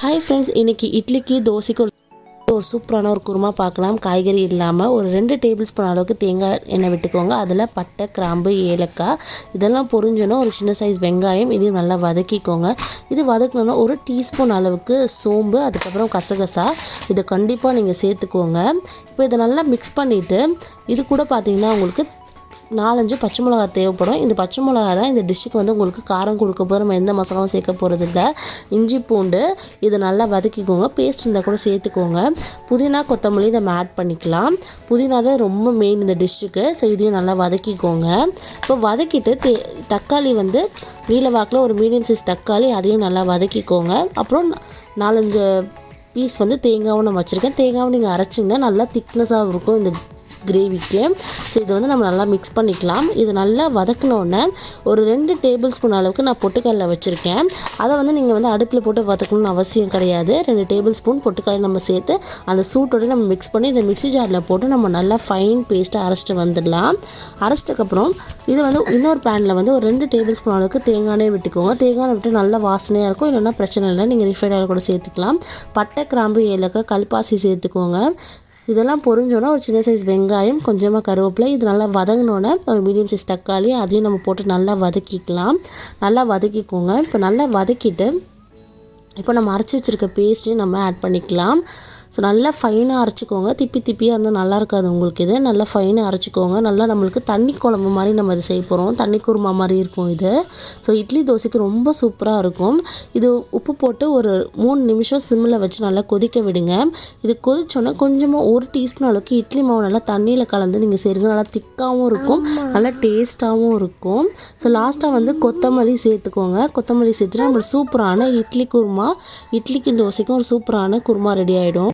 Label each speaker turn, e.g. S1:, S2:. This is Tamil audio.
S1: ஹாய் ஃப்ரெண்ட்ஸ் இன்றைக்கி இட்லிக்கு தோசைக்கு ஒரு சூப்பரான ஒரு குருமா பார்க்கலாம். காய்கறி இல்லாமல் ஒரு ரெண்டு டேபிள் ஸ்பூன் அளவுக்கு தேங்காய் எண்ணெய் விட்டுக்கோங்க. அதில் பட்டை கிராம்பு ஏலக்காய் இதெல்லாம் பொரிஞ்சோன்னா ஒரு சின்ன சைஸ் வெங்காயம் இதையும் நல்லா வதக்கிக்கோங்க. இது வதக்கணுன்னா ஒரு டீஸ்பூன் அளவுக்கு சோம்பு அதுக்கப்புறம் கசகசா. இதை கண்டிப்பாக நீங்கள் சேர்த்துக்கோங்க. இப்போ இதை நல்லா மிக்ஸ் பண்ணிவிட்டு இது கூட பார்த்தீங்கன்னா உங்களுக்கு நாலஞ்சு பச்சை மிளகா தேவைப்படும். இந்த பச்சை மிளகா தான் இந்த டிஷ்ஷுக்கு வந்து உங்களுக்கு காரம் கொடுக்க போகிற நம்ம எந்த மசாலாவும் சேர்க்க போகிறதில்ல இஞ்சி பூண்டு இதை நல்லா வதக்கிக்கோங்க. பேஸ்ட் இருந்தால் கூட சேர்த்துக்கோங்க. புதினா கொத்தமல்லி நம்ம ஆட் பண்ணிக்கலாம். புதினா தான் ரொம்ப மெயின் இந்த டிஷ்ஷுக்கு ஸோ இதையும் நல்லா வதக்கிக்கோங்க. இப்போ வதக்கிட்டு தே தக்காளி வந்து நீல வாக்கில் ஒரு மீடியம் சைஸ் தக்காளி அதையும் நல்லா வதக்கிக்கோங்க. அப்புறம் நாலஞ்சு பீஸ் வந்து தேங்காவும் நான் வச்சுருக்கேன். தேங்காவும் நீங்கள் அரைச்சிங்கன்னா நல்லா திக்னஸாக இருக்கும் இந்த கிரேவிக்கு ஸோ இதை வந்து நம்ம நல்லா மிக்ஸ் பண்ணிக்கலாம். இது நல்லா வதக்கினோடனே ஒரு ரெண்டு டேபிள் ஸ்பூன் அளவுக்கு நான் பொட்டுக்கடலை வச்சுருக்கேன். அதை வந்து நீங்கள் வந்து அடுப்பில் போட்டு வதக்கணும்னு அவசியம் கிடையாது. ரெண்டு டேபிள் ஸ்பூன் பொட்டுக்கடலை நம்ம சேர்த்து அந்த சூட்டோடு நம்ம மிக்ஸ் பண்ணி இந்த மிக்ஸி ஜாரில் போட்டு நம்ம நல்லா ஃபைன் பேஸ்ட்டாக அரைச்சிட்டு வந்துடலாம். அரைச்சிட்டக்கப்புறம் இது வந்து இன்னொரு பேனில் வந்து ஒரு ரெண்டு டேபிள் ஸ்பூன் அளவுக்கு தேங்காய் விட்டுக்கோங்க. தேங்காய் விட்டு நல்லா வாசனையாக இருக்கும். இல்லைன்னா பிரச்சனை இல்லை. நீங்கள் ரிஃபைண்ட் ஆயில் கூட சேர்த்துக்கலாம். பட்டை கிராம்பு ஏலக்காய் கல்பாசி சேர்த்துக்கோங்க. இதெல்லாம் பொரிஞ்சோன்னா ஒரு சின்ன சைஸ் வெங்காயம் கொஞ்சமாக கருவேப்பிலை இது நல்லா வதங்கினோன்னே ஒரு மீடியம் சைஸ் தக்காளி அதையும் நம்ம போட்டு நல்லா வதக்கிக்கலாம். நல்லா வதக்கிக்கோங்க. இப்போ நல்லா வதக்கிட்டு இப்போ நம்ம அரைச்சி வச்சுருக்க பேஸ்ட்டையும் நம்ம ஆட் பண்ணிக்கலாம். ஸோ நல்லா ஃபைனாக அரைச்சிக்கோங்க. திப்பி திப்பியாக இருந்தால் நல்லா இருக்காது உங்களுக்கு இது. நல்லா ஃபைனாக அரைச்சிக்கோங்க. நல்லா நம்மளுக்கு தண்ணி குழம்பு மாதிரி நம்ம இதை செய்ய போகிறோம் தண்ணி குருமா மாதிரி இருக்கும் இது. ஸோ இட்லி தோசைக்கு ரொம்ப சூப்பராக இருக்கும். இது உப்பு போட்டு ஒரு மூணு நிமிஷம் சிம்மில் வச்சு நல்லா கொதிக்க விடுங்க. இது கொதிச்சோன்னே கொஞ்சமாக ஒரு டீஸ்பூன் அளவுக்கு இட்லி மாவு நல்லா தண்ணியில் கலந்து நீங்கள் செய்யுங்க நல்லா திக்காகவும் இருக்கும். நல்லா டேஸ்ட்டாகவும் இருக்கும். ஸோ லாஸ்ட்டாக வந்து கொத்தமல்லி சேர்த்துக்கோங்க. கொத்தமல்லி சேர்த்துட்டு நம்மளுக்கு சூப்பரான இட்லி குருமா இட்லிக்கும் தோசைக்கும் ஒரு சூப்பரான குருமா ரெடி ஆகிடும்